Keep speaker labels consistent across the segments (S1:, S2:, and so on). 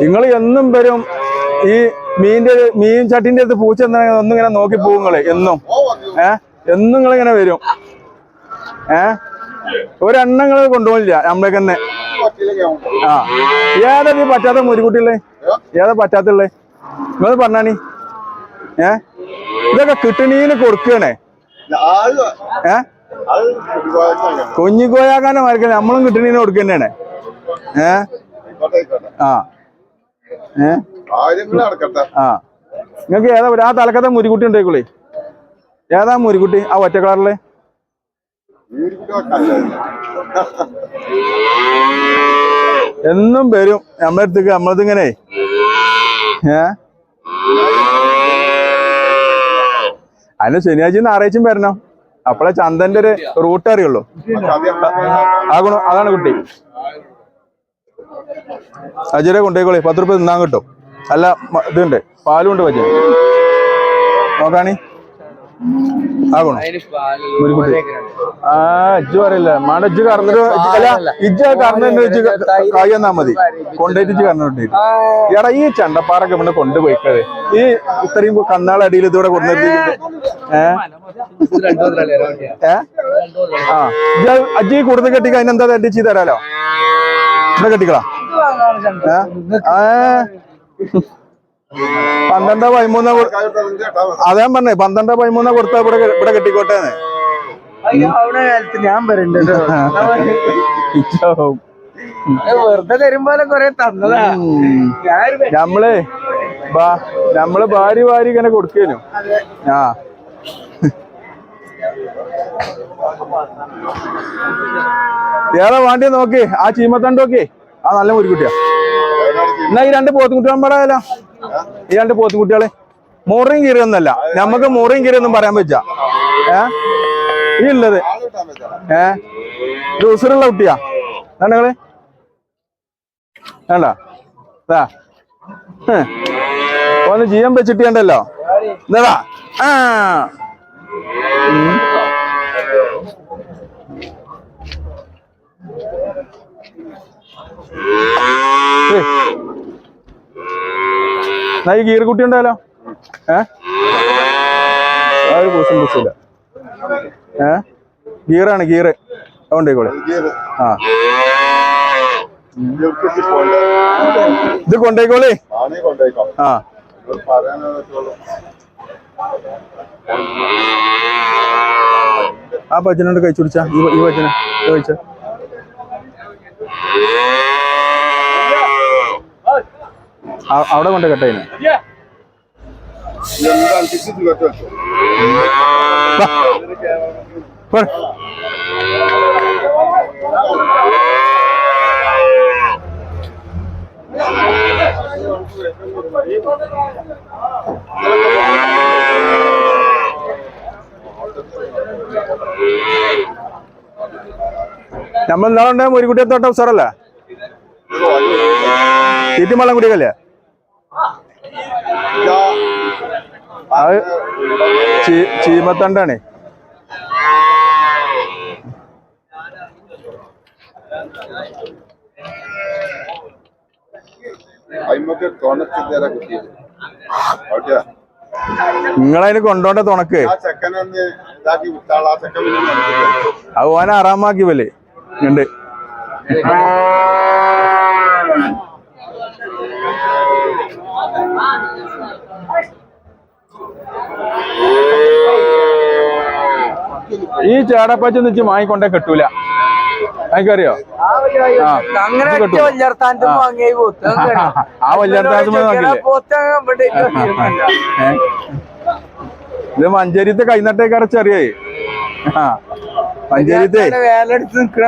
S1: നിങ്ങൾ എന്നും വരും. ഈ മീന്റെ മീൻ ചട്ടിന്റെ അടുത്ത് പൂച്ച ഒന്നും ഇങ്ങനെ നോക്കി പോകും നിങ്ങൾ എന്നും. ഏ? എന്നും നിങ്ങൾ ഇങ്ങനെ വരും. ഏ? ഒരെണ്ണങ്ങൾ കൊണ്ടുപോകില്ല നമ്മളെ തന്നെ. ആ. ഏതാ ഈ പറ്റാത്ത മുരുകുട്ടിയല്ലേ ഏതാ പറ്റാത്തുള്ളേ? നിങ്ങൾ പറഞ്ഞാണി ഏ? ഇതൊക്കെ കിട്ടണീന് കൊടുക്കണേ ഏ? കുഞ്ഞിക്കോയാക്കാനെ മരക്കണേ നമ്മളും കിട്ടണീന് കൊടുക്കണേ ഏ? ആ. ആ. നിങ്ങൾക്ക് ഏതാ ആ തലക്കത്തെ മുരിക്കുട്ടി ഉണ്ടായിക്കോളേ ഏതാ മുരിക്കുട്ടി? ആ ഒറ്റ കളറിലെ? എന്നും വരും. നമ്മളെ അടുത്തേക്ക് നമ്മളത് ഇങ്ങനെ ഏ? അതിന് ശനിയാഴ്ച ഞായറാഴ്ചയും വരണം. അപ്പോഴേ ചന്ദന്റെ ഒരു റൂട്ട് അറിയുള്ളൂ. ആ ഗുണം അതാണ് കുട്ടി. അജരെ കൊണ്ടേക്കോളി. പത്ത് റുപ്യ തിന്നാൻ കിട്ടും. അല്ല ഇതുണ്ട്. പാലും ഉണ്ട് പറ്റും നോക്കാണി. ആകണോ ആ ഇജ്ജ് ഇജ്ജ് കറന്നിട്ട് ഇജ്ജ് അല്ല ഇജ്ജ് കറന്നിട്ട് ഇജ്ജ് കായ് തന്നാ മതി. കൊണ്ടുപോയിട്ട് ഇജ്ജ് കറന്നിട്ട് എടാ ഈ ചണ്ടപ്പാറൊക്കെ ഇവിടെ കൊണ്ടുപോയിക്കത് ഈ ഇത്രയും കന്നാളടിയിൽ ഇതൂടെ കൊണ്ടുവരുത്തിട്ട് ഏ? ഏ? ആ. ഇജ്ജ് അജ്ജി കൂടുന്ന കെട്ടിക്ക അതിനെന്താ തട്ടിച്ച് തരാലോ? ഇവിടെ കെട്ടിക്കളാ പന്ത്രണ്ടോ പതിമൂന്നോ അതാ പറഞ്ഞേ പന്ത്രണ്ടോ പതിമൂന്നോ കൊടുത്താ ഇവിടെ ഇവിടെ കെട്ടിക്കോട്ടേന്ന്.
S2: ഞാൻ
S1: ഇച്ചാവും.
S2: വെറുതെ തരുമ്പോലെ കൊറേ തന്നതാ.
S1: നമ്മൾ ബാ- നമ്മൾ ഭാര്യ ഭാര്യ ഇങ്ങനെ കൊടുക്കേനു. ആ. ഏതാ വാണ്ടി നോക്കി ആ ചീമത്തണ്ട് നോക്കി. ആ നല്ല മുരിക്കുട്ടിയാ എന്നാ ഈ രണ്ട് പോത്തുകുട്ടികളും പറയാല ഈ രണ്ട് പോത്തുകുട്ടികളെ മുറിയും കീറിയൊന്നല്ല നമുക്ക് മുറിയും കീറിയൊന്നും പറയാൻ പറ്റാ ഏ? ഈ ഉള്ളത്. ഏ? ഇത് കുട്ടിയാ. വേണ്ട നിങ്ങൾ? വേണ്ട. ഇതാ. ഒന്ന് ജീവൻ വെച്ചിട്ടുണ്ടല്ലോ എന്താ ആ. ഈ ഗീർ കുട്ടി ഉണ്ടല്ലോ. ഏ? ആ ഒരു പൂസം പൂസില്ല ഏ? ഗീറാണ് ഗീറ്. അതുകൊണ്ടേക്കോളെ. ആ. ഇത് കൊണ്ടേക്കോളേ. ആ. ആ പച്ചനോട് കഴിച്ചു കുടിച്ചാ. ഈ ഭജന കഴിച്ച? അവിടെ കൊണ്ട്
S3: കെട്ടോ
S1: നമ്മൾ ഇന്നാളെ ഉണ്ടായ മുരിക്കുട്ടിയെ തോട്ടം സാറല്ലേ? തീറ്റിമള്ളം കുടിക്കല്ലേ? അത് ചീമത്തണ്ടാണ്. നിങ്ങളതിന് കൊണ്ടോണ്ട തുണക്ക്. അത് ഓനെ ആറാമാക്കി പോലെ ഉണ്ട് ഈ ചേടപ്പച്ച നിച്ച് വാങ്ങിക്കൊണ്ടേ കിട്ടൂല. എനിക്കറിയോ? ആ.
S2: അങ്ങനെ
S1: ഇത് മഞ്ചേരിത്തെ കൈനട്ടേക്ക് അടച്ചറിയേ ആ മഞ്ചേരിത്തെ.
S2: വേലെടുത്ത് നിക്കണ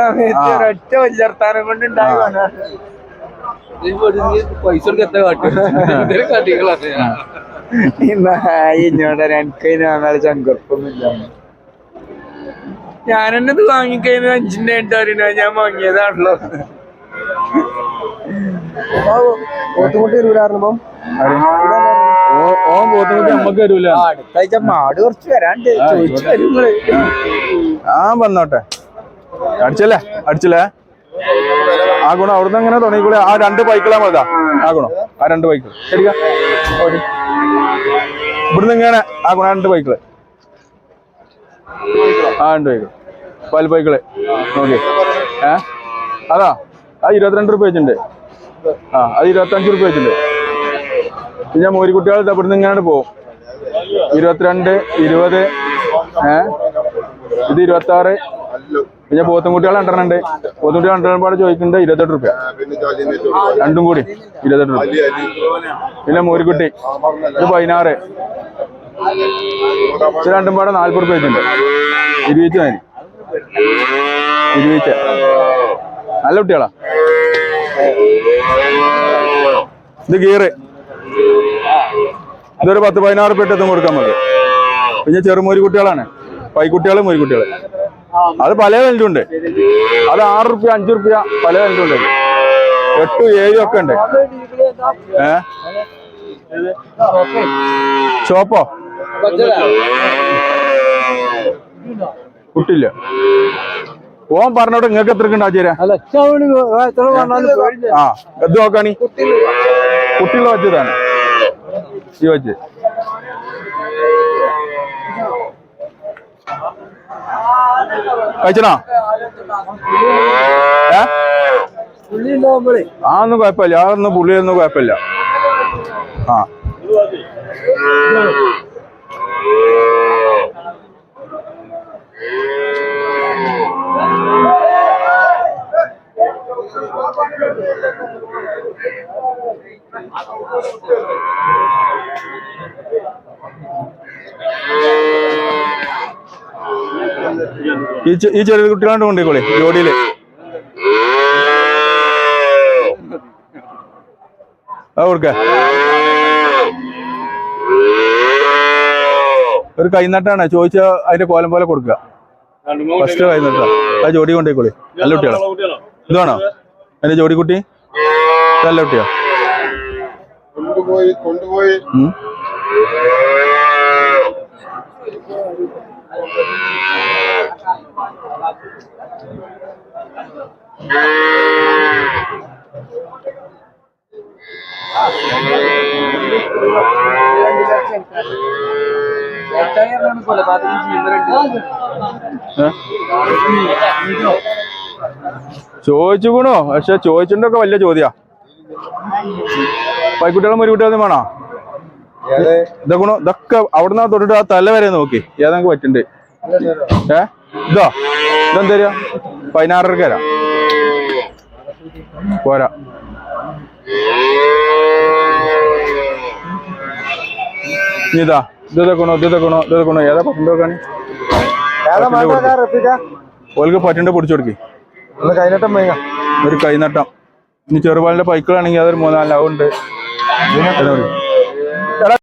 S2: വല്യർത്താനം കൊണ്ട് ഉണ്ടായി
S4: പൈസ കാട്ടികളാണ്
S2: ഇന്നോട് എനിക്ക് ചങ്കുറപ്പൊന്നുമില്ല ഞാനെന്നെ ഇത് വാങ്ങിക്കഴിഞ്ഞ അഞ്ചിന്റെ എട്ട് അറിയണ ഞാൻ വാങ്ങിയതാണല്ലോ. പോത്തുമുട്ടി
S1: ഓൻ നമ്മക്ക്
S2: മാട് കുറച്ച് വരാണ്ട് ചോദിച്ചു
S1: ആ വന്നോട്ടെ. അടിച്ചല്ലേ? അടിച്ചല്ലേ? ആ ഗുണം അവിടുന്ന് അങ്ങനെ തുടങ്ങിക്കൂടെ? ആ രണ്ട് ബൈക്കുകളാ മതാ ആ ഗുണം. ആ രണ്ട് ബൈക്ക് ശരിക്കാ ഓടി ഇവിടുന്ന് ഇങ്ങനെ ആ ഗുണം രണ്ട് ബൈക്കുകൾ ആ രണ്ട് ബൈക്ക് പല ബൈക്കിൾ നോക്കി ഏ? അതാ ആ ഇരുപത്തിരണ്ട് റുപ്യ വെച്ചിട്ടുണ്ട്. ആ അത് ഇരുപത്തഞ്ച് റുപ്യ വെച്ചിട്ടുണ്ട്. പിന്നെ മോരിക്കുട്ടികൾ ഇവിടുന്ന് ഇങ്ങനെ പോകും ഇരുപത്തിരണ്ട് ഇരുപത് ഏ? ഇത് ഇരുപത്തി ആറ് പിന്നെ പോത്തുംകുട്ടികൾ രണ്ടെണ്ണം ഉണ്ട്. പോത്തുംകുട്ടികൾ രണ്ടെണ്ണം പാടെ ചോദിക്കുന്നുണ്ട് ഇരുപത്തെട്ട്
S3: ജോലി
S1: രണ്ടും കൂടി ഇരുപത്തെട്ട്
S3: അലി
S1: പിന്നെ മോരിക്കുട്ടി ഇത് പതിനാറ്. രണ്ടും പാടെ നാൽപ്പത് റുപ്യ വെച്ചിട്ടുണ്ട്. ഇരുപത്തി മതി ഇരുപീച്ച നല്ല കുട്ടികളാ. ഇത് ഗീറ് ഇതൊരു പത്ത് പതിനാറ് എത്തും കൊടുക്കാൻ നമുക്ക് പിന്നെ ചെറുമൂരി കുട്ടികളാണ്. പൈക്കുട്ടികൾ മൂരിക്കുട്ടികൾ. അത് പല വിലയും ഉണ്ട് അത് ആറ് റുപ്യ അഞ്ചു റുപ്യ പല വിലയും ഉണ്ട് എട്ടും ഏഴും ഒക്കെ ഉണ്ട്. ഏ? ഷോപ്പോ കുട്ടില്ല. ഓൻ പറഞ്ഞോട്ട് നിങ്ങൾക്ക് എത്ര ഉണ്ട് ആചാര്യ?
S4: അല്ല ചവണി എത്ര പറഞ്ഞാലും
S1: ആ എന്ത് നോക്കാണി കുട്ടികളെ വച്ചതാണ് ഈ വച്ച് കഴിച്ചണോ? ഏ? ആ ഒന്നും കുഴപ്പമില്ല ആ ഒന്നും പുള്ളിയൊന്നും കുഴപ്പമില്ല. ആ. ഈ ചെറിയ കുട്ടികളാണ്ട് കൊണ്ടേക്കോളെ ജോഡിയിൽ അത് കൊടുക്ക. ഒരു കൈനട്ടാണ് ചോദിച്ച അതിന്റെ കോലം പോലെ കൊടുക്കുക. ഫസ്റ്റ് കൈനട്ട. ആ ജോഡി കൊണ്ടേക്കോളി. നല്ല കുട്ടികളോ. ഇതാണോ അതിന്റെ ജോഡി കുട്ടി? നല്ല കുട്ടിയാ.
S3: കൊണ്ടുപോയി കൊണ്ടുപോയി.
S1: ചോദിച്ചുകൂണോ പക്ഷെ ചോദിച്ചിട്ടൊക്കെ വലിയ ചോദ്യാ. പൈക്കുട്ടികളും ഒരു കുട്ടികളും വേണോ ഇതൊക്കെ ഇതൊക്കെ അവിടുന്ന് തൊട്ടിട്ട് ആ തല വരെ നോക്കി. ഏതാ പറ്റുണ്ട്? ഏ? ഇതോ ഇതെന്താ തരിക രൂപ തരാം പോരാ ഇതാ ഇത് ഇതൊക്കെണോ ഇത് ഇതൊക്കെണോ ഇത് ഇതൊക്കെണോ ഏതാ പറ്റുണ്ടോ കാണി ഓൽക്ക് പറ്റുണ്ട് പിടിച്ചു കൊടുക്കി.
S3: കൈനട്ടം
S1: ഒരു കൈനട്ടം. ഇനി ചെറുപാലിന്റെ പൈക്കളാണെങ്കിൽ അതൊരു മൂന്നാലാവുണ്ട് എടാ